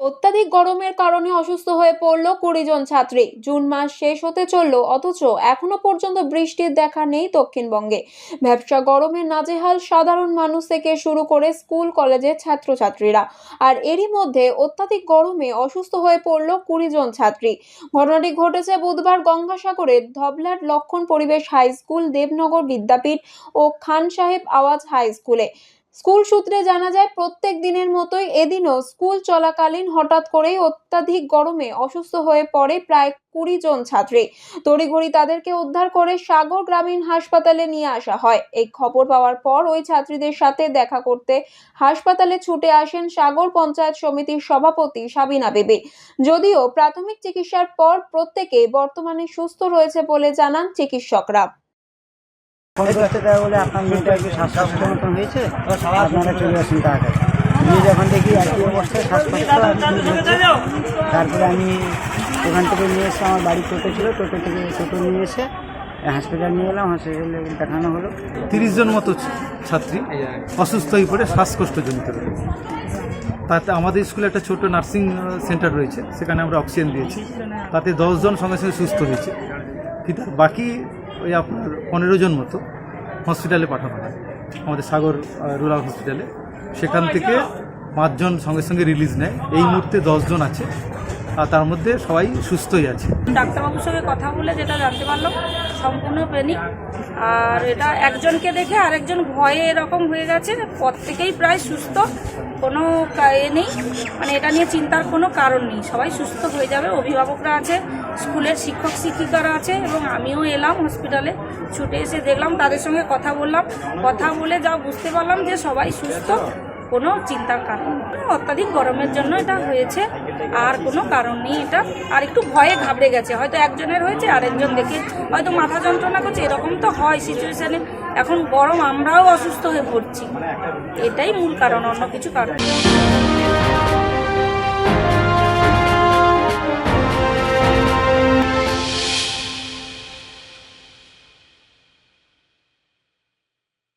অত্যাধিক গরমের কারণে অসুস্থ হয়ে পড়ল কুড়ি জন ছাত্রী। জুন মাস শেষ হতে চলল, অথচ এখনও পর্যন্ত বৃষ্টির দেখা নেই দক্ষিণবঙ্গে। ব্যবসা গরমে নাজেহাল সাধারণ মানুষ থেকে শুরু করে স্কুল, কলেজের ছাত্রছাত্রীরা। আর এরই মধ্যে অত্যাধিক গরমে অসুস্থ হয়ে পড়ল কুড়ি জন ছাত্রী। ঘটনাটি ঘটেছে বুধবার গঙ্গাসাগরের ধবলাট লক্ষণ পরিবেশ হাই স্কুল দেবনগর বিদ্যাপীঠ ও খান সাহেব আওয়াজ হাই স্কুলে স্কুল সূত্রে জানা যায়, প্রত্যেক দিনের মতোই এদিনও স্কুল চলাকালীন হঠাৎ করেই অত্যাধিক গরমে অসুস্থ হয়ে পড়ে প্রায় কুড়ি জন ছাত্রী। তড়িঘড়ি তাদেরকে উদ্ধার করে সাগর গ্রামীণ হাসপাতালে নিয়ে আসা হয়। এই খবর পাওয়ার পর ওই ছাত্রীদের সাথে দেখা করতে হাসপাতালে ছুটে আসেন সাগর পঞ্চায়েত সমিতির সভাপতি সাবিনা বিবি। যদিও প্রাথমিক চিকিৎসার পর প্রত্যেকে বর্তমানে সুস্থ রয়েছে বলে জানান চিকিৎসকরা। করতে দেওয়া বলে আপনার মেয়েটা একটু শ্বাসকষ্ট মতন হয়েছে আপনারা চলে আসুন তাড়াতাড়ি নিয়ে যখন দেখি একই অবস্থায় শ্বাসকষ্ট তারপরে আমি ওখান থেকে নিয়ে এসে আমার বাড়ি টোটো ছিল টোটো থেকে টোটো নিয়ে এসে হসপিটাল নিয়ে এলাম হসপিটালে দেখানো হলো তিরিশ জন মতো ছাত্রী অসুস্থ হয়ে পড়ে শ্বাসকষ্টজনিত রোগে। তাতে আমাদের স্কুলে একটা ছোট নার্সিং সেন্টার রয়েছে, সেখানে আমরা অক্সিজেন দিয়েছি। তাতে দশজন সঙ্গে সঙ্গে সুস্থ হয়েছে। কিন্তু বাকি ওই আপনার পনেরো জন মতো হসপিটালে পাঠানো হয়। আমাদের সাগর রুরাল হসপিটালে সেখান থেকে পাঁচজন সঙ্গে সঙ্গে রিলিজ নেয়। এই মুহূর্তে দশজন আছে। তার মধ্যে সবাই সুস্থই আছে। ডাক্তারবাবুর সঙ্গে কথা বলে যেটা জানতে পারলাম, সম্পূর্ণ প্যানিক আর এটা একজনকে দেখে আরেকজন ভয়ে এরকম হয়ে গেছে প্রত্যেকেই প্রায় সুস্থ। কোনো এ নেই মানে এটা নিয়ে চিন্তার কোনো কারণ নেই। সবাই সুস্থ হয়ে যাবে। অভিভাবকরা আছে, স্কুলের শিক্ষক শিক্ষিকারা আছে এবং আমিও এলাম হসপিটালে। ছুটে এসে দেখলাম, তাদের সঙ্গে কথা বললাম। কথা বলে যা বুঝতে পারলাম যে সবাই সুস্থ। কোনো চিন্তার কারণ অত্যাধিক গরমের জন্য এটা হয়েছে, আর কোনো কারণ নেই এটা। আর একটু ভয়ে ঘাবড়ে গেছে। হয়তো একজনের হয়েছে, আরেকজন দেখে হয়তো মাথা যন্ত্রণা করছে, এরকম তো হয় সিচুয়েশানে এখন গরম, আমরাও অসুস্থ হয়ে পড়ছি। এটাই মূল কারণ, অন্য কিছু কারণ।